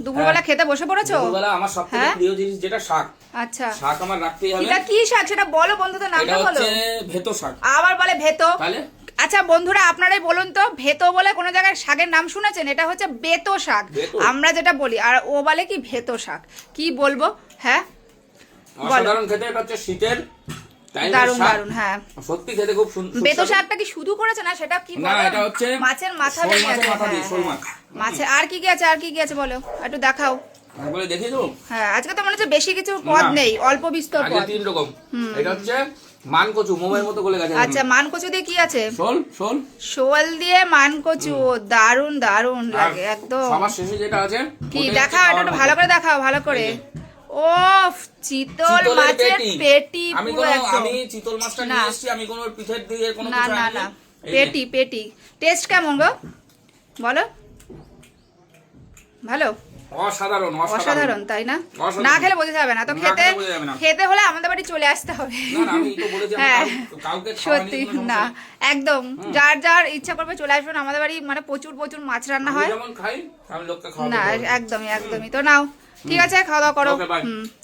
দুপুরবেলা খেতে বসে পড়েছো? দুপুরবেলা আমার সব থেকে হ্যাঁ? প্রিয় জিনিস যেটা শাক। আচ্ছা। শাক আমার রাখতেই হবে। এটা কি শাক? সেটা বলো বন্ধুদের এটা নামটা বলো। হচ্ছে ভেতো শাক। আবার বলে ভেতো। তাহলে? আচ্ছা বন্ধুরা আপনারাই বলুন তো ভেতো বলে কোনো জায়গায় শাকের নাম শুনেছেন? এটা হচ্ছে বেতো শাক। আমরা যেটা বলি আর ও বলে কি ভেতো শাক। কি বলব? হ্যাঁ? অসাধারণ খেতে এটা হচ্ছে শীতের দারুণ দারুণ হ্যাঁ। সত্যি খেতে খুব সুন- বেতো শাকটা কি শুধু করেছে না সেটা কি না, এটা হচ্ছে মাছের মাথা দিয়ে মাথা দিয়ে, হ্যাঁ, শোল হ্যাঁ। মাছ। মাছের আর কি কি আছে আর কি কি আছে বলো? একটু দেখাও। বলে তো হ্যাঁ আজকে তো মনে হচ্ছে বেশি কিছু পদ নেই অল্প বিস্তর পদ। তিন রকম। এটা হচ্ছে মানকচু মোমের মতো গলে গেছে আচ্ছা মান কচু দিয়ে কি আছে? শোল শোল। শোল দিয়ে মান কচু দারুণ দারুণ লাগে একদম। সবার শেষে যেটা আছে কি দেখাও একটু ভালো করে দেখাও ভালো করে। এই ও চিতল মাছের পেটি। আমি কোনো আমি চিতল মাছটা। নিয়ে এসেছি আমি কোনো পিঠের দিয়ে কোনো না কিছু না। না। পেটি পেটি। টেস্ট কেমন গো? বলো। ভালো? অসাধারণ অসাধারণ। তাই না? না খেলে বোঝা যাবে না। তো খেতে। খেতে হলে আমাদের বাড়ি চলে আসতে হবে। হ্যাঁ। সত্যি না। একদম। যার যার ইচ্ছা করবে চলে আসবেন আমাদের বাড়ি মানে প্রচুর প্রচুর মাছ রান্না হয়। না একদমই একদমই। তো নাও ঠিক আছে খাওয়া দাওয়া করো। হুম।